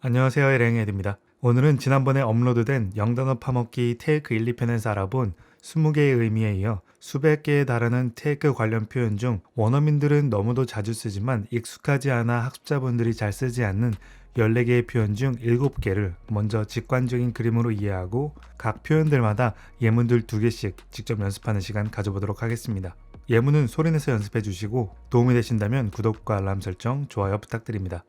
안녕하세요. 에랭에드입니다. 오늘은 지난번에 업로드된 영단어 파먹기 테이크 1, 2편에서 알아본 20개의 의미에 이어 수백 개에 달하는 테이크 관련 표현 중 원어민들은 너무도 자주 쓰지만 익숙하지 않아 학습자분들이 잘 쓰지 않는 14개의 표현 중 7개를 먼저 직관적인 그림으로 이해하고 각 표현들마다 예문들 2개씩 직접 연습하는 시간 가져보도록 하겠습니다. 예문은 소리내서 연습해 주시고 도움이 되신다면 구독과 알람 설정, 좋아요 부탁드립니다.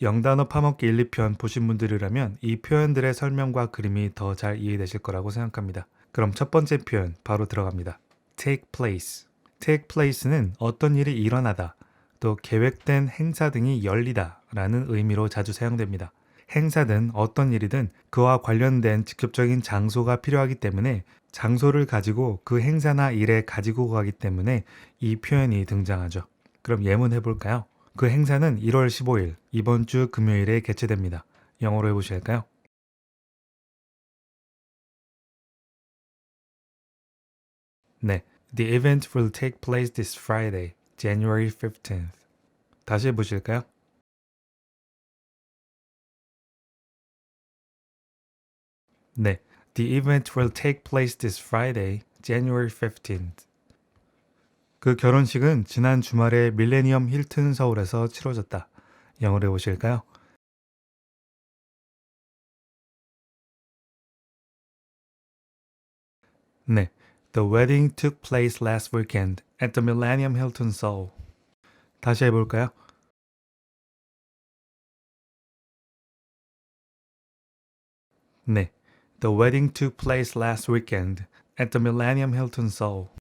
영단어 파먹기 1, 2편 보신 분들이라면 이 표현들의 설명과 그림이 더 잘 이해되실 거라고 생각합니다. 그럼 첫 번째 표현 바로 들어갑니다. take place. take place는 어떤 일이 일어나다, 또 계획된 행사 등이 열리다 라는 의미로 자주 사용됩니다. 행사든 어떤 일이든 그와 관련된 직접적인 장소가 필요하기 때문에 장소를 가지고 그 행사나 일에 가지고 가기 때문에 이 표현이 등장하죠. 그럼 예문 해 볼까요? 그 행사는 1월 15일 이번 주 금요일에 개최됩니다. 영어로 해보실까요? 네, The event will take place this Friday, January 15th. 다시 해보실까요? 네, The event will take place this Friday, January 15th. 그 결혼식은 지난 주말에 밀레니엄 힐튼 서울에서 치러졌다. 영어로 해보실까요? 네. The wedding took place last weekend at the Millennium Hilton Seoul. 다시 해볼까요? 네. The wedding took place last weekend at the Millennium Hilton Seoul.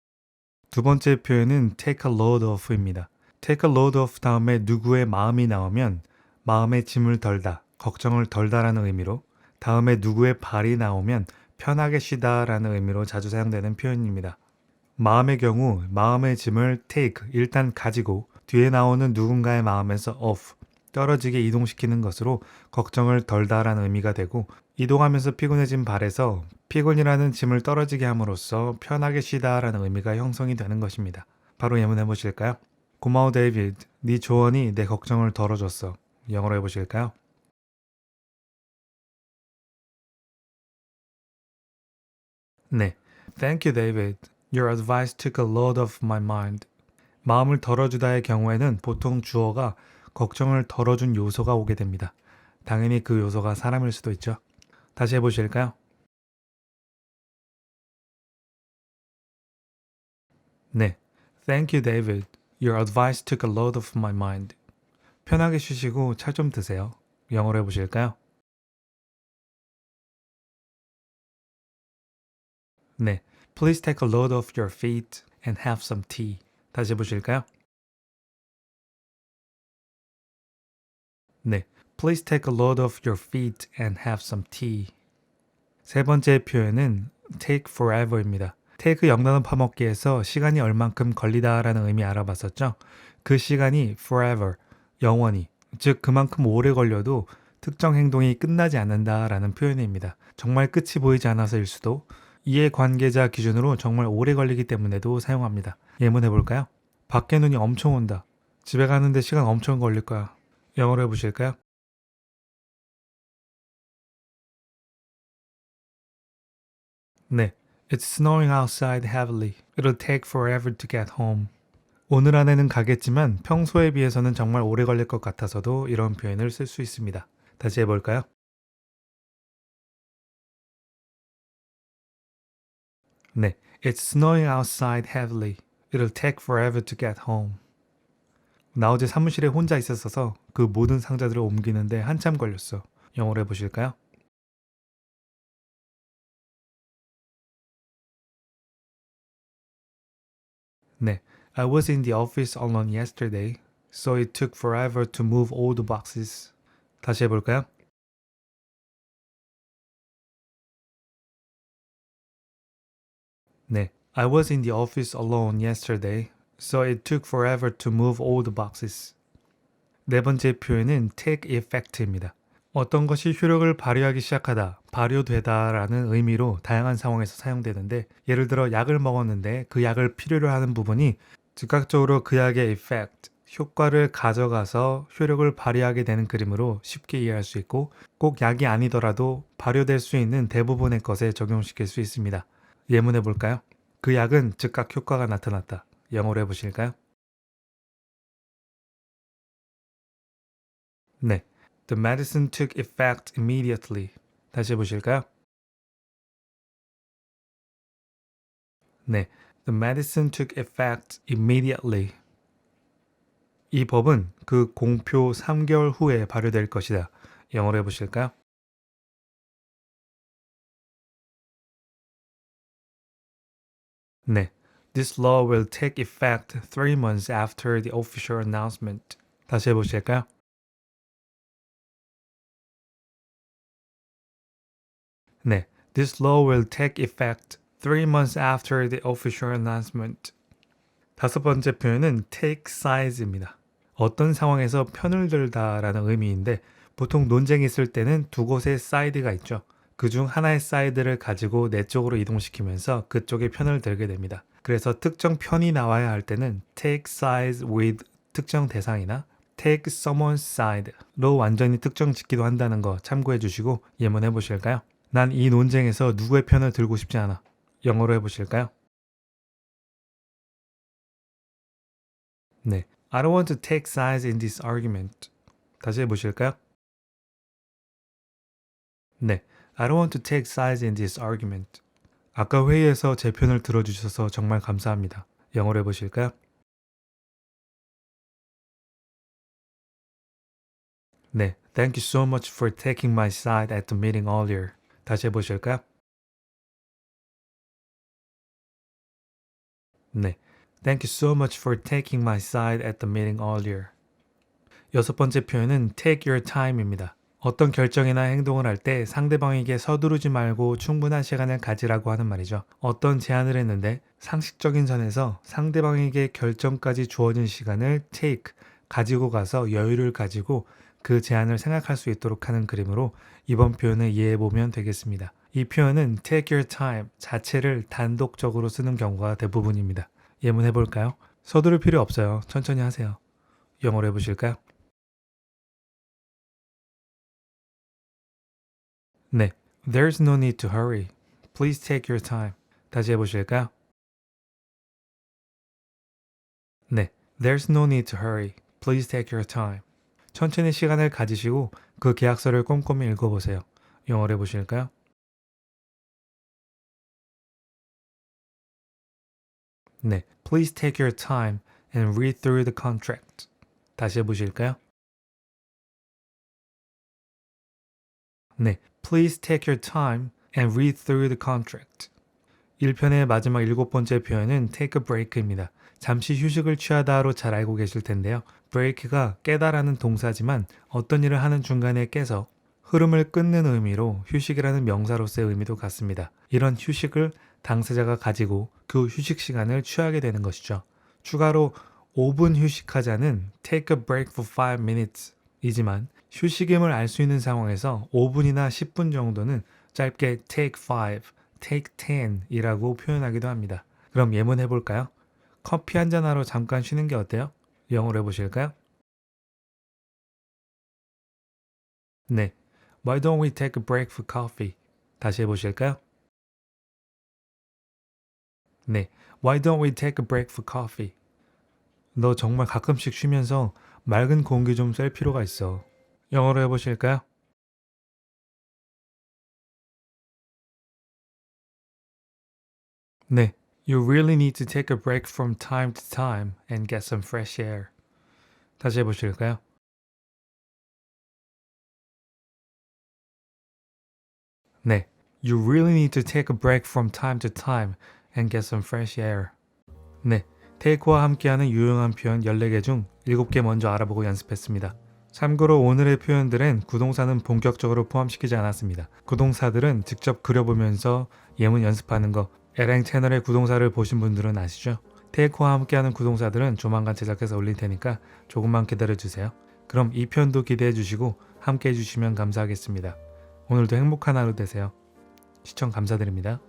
두 번째 표현은 take a load off입니다. take a load off 다음에 누구의 마음이 나오면 마음의 짐을 덜다, 걱정을 덜다라는 의미로 다음에 누구의 발이 나오면 편하게 쉬다라는 의미로 자주 사용되는 표현입니다. 마음의 경우 마음의 짐을 take 일단 가지고 뒤에 나오는 누군가의 마음에서 off 떨어지게 이동시키는 것으로 걱정을 덜다라는 의미가 되고 이동하면서 피곤해진 발에서 피곤이라는 짐을 떨어지게 함으로써 편하게 쉬다라는 의미가 형성이 되는 것입니다. 바로 예문해 보실까요? 고마워 데이비드, 네 조언이 내 걱정을 덜어줬어. 영어로 해 보실까요? 네, Thank you, David. Your advice took a load off my mind. 마음을 덜어주다의 경우에는 보통 주어가 걱정을 덜어준 요소가 오게 됩니다. 당연히 그 요소가 사람일 수도 있죠. 다시 해보실까요? 네. Thank you, David. Your advice took a load off my mind. 편하게 쉬시고 차 좀 드세요. 영어로 해보실까요? 네. Please take a load off your feet and have some tea. 다시 해보실까요? 네. Please take a load off your feet and have some tea. 세 번째 표현은 take forever입니다. take 영단어 파먹기에서 시간이 얼만큼 걸리다라는 의미 알아봤었죠. 그 시간이 forever, 영원히, 즉 그만큼 오래 걸려도 특정 행동이 끝나지 않는다라는 표현입니다. 정말 끝이 보이지 않아서일 수도 이해 관계자 기준으로 정말 오래 걸리기 때문에도 사용합니다. 예문해 볼까요? 밖에 눈이 엄청 온다. 집에 가는데 시간 엄청 걸릴 거야. 영어로 해보실까요? 네. It's snowing outside heavily. It'll take forever to get home. 오늘 안에는 가겠지만 평소에 비해서는 정말 오래 걸릴 것 같아서도 이런 표현을 쓸 수 있습니다. 다시 해볼까요? 네. It's snowing outside heavily. It'll take forever to get home. 나 어제 사무실에 혼자 있었어서 그 모든 상자들을 옮기는데 한참 걸렸어. 영어로 해보실까요? 네. I was in the office alone yesterday, so it took forever to move all the boxes. 다시 해볼까요? 네. I was in the office alone yesterday, so it took forever to move all the boxes. 네 번째 표현은 take effect입니다. 어떤 것이 효력을 발휘하기 시작하다, 발효되다 라는 의미로 다양한 상황에서 사용되는데 예를 들어 약을 먹었는데 그 약을 필요로 하는 부분이 즉각적으로 그 약의 effect, 효과를 가져가서 효력을 발휘하게 되는 그림으로 쉽게 이해할 수 있고 꼭 약이 아니더라도 발효될 수 있는 대부분의 것에 적용시킬 수 있습니다. 예문해 볼까요? 그 약은 즉각 효과가 나타났다. 영어로 해보실까요? 네. The medicine took effect immediately. 다시 해보실까요? 네. The medicine took effect immediately. 이 법은 그 공표 3개월 후에 발효될 것이다. 영어로 해보실까요? 네. This law will take effect three months after the official announcement. 다시 해보실까요? 네. This law will take effect three months after the official announcement. 다섯 번째 표현은 take side입니다. 어떤 상황에서 편을 들다라는 의미인데 보통 논쟁이 있을 때는 두 곳의 side가 있죠. 그 중 하나의 사이드를 가지고 내 쪽으로 이동시키면서 그쪽의 편을 들게 됩니다. 그래서 특정 편이 나와야 할 때는 take sides with 특정 대상이나 take someone's side로 완전히 특정 짓기도 한다는 거 참고해 주시고 예문해 보실까요? 난 이 논쟁에서 누구의 편을 들고 싶지 않아. 영어로 해 보실까요? 네. I don't want to take sides in this argument. 다시 해 보실까요? 네. I don't want to take sides in this argument. 아까 회의에서 제 편을 들어주셔서 정말 감사합니다. 영어로 해보실까요? 네. Thank you so much for taking my side at the meeting earlier. 다시 해보실까요? 네. Thank you so much for taking my side at the meeting earlier. 여섯 번째 표현은 take your time입니다. 어떤 결정이나 행동을 할 때 상대방에게 서두르지 말고 충분한 시간을 가지라고 하는 말이죠. 어떤 제안을 했는데 상식적인 선에서 상대방에게 결정까지 주어진 시간을 take, 가지고 가서 여유를 가지고 그 제안을 생각할 수 있도록 하는 그림으로 이번 표현을 이해해 보면 되겠습니다. 이 표현은 take your time 자체를 단독적으로 쓰는 경우가 대부분입니다. 예문해 볼까요? 서두를 필요 없어요. 천천히 하세요. 영어로 해보실까요? 네. There's no need to hurry. Please take your time. 다시 해보실까요? 네. There's no need to hurry. Please take your time. 천천히 시간을 가지시고 그 계약서를 꼼꼼히 읽어보세요. 영어로 해보실까요? 네. Please take your time and read through the contract. 다시 해보실까요? 네. Please take your time and read through the contract. 1편의 마지막 일곱 번째 표현은 take a break입니다. 잠시 휴식을 취하다로 잘 알고 계실 텐데요. break가 깨다라는 동사지만 어떤 일을 하는 중간에 깨서 흐름을 끊는 의미로 휴식이라는 명사로서의 의미도 같습니다. 이런 휴식을 당사자가 가지고 그 휴식 시간을 취하게 되는 것이죠. 추가로 5분 휴식하자는 take a break for 5 minutes 이지만 휴식임을 알 수 있는 상황에서 5분이나 10분 정도는 짧게 take 5, take 10 이라고 표현하기도 합니다. 그럼 예문해 볼까요? 커피 한 잔 하러 잠깐 쉬는 게 어때요? 영어로 해 보실까요? 네. Why don't we take a break for coffee? 다시 해 보실까요? 네. Why don't we take a break for coffee? 너 정말 가끔씩 쉬면서 맑은 공기 좀 쐴 필요가 있어. 영어로 해보실까요? 네. You really need to take a break from time to time and get some fresh air. 다시 해보실까요? 네. You really need to take a break from time to time and get some fresh air. 네. 테이크와 함께하는 유용한 표현 14개 중 7개 먼저 알아보고 연습했습니다. 참고로 오늘의 표현들은 구동사는 본격적으로 포함시키지 않았습니다. 구동사들은 직접 그려보면서 예문 연습하는 거 에랭 채널의 구동사를 보신 분들은 아시죠? 테이크와 함께하는 구동사들은 조만간 제작해서 올릴 테니까 조금만 기다려주세요. 그럼 이 편도 기대해 주시고 함께 해주시면 감사하겠습니다. 오늘도 행복한 하루 되세요. 시청 감사드립니다.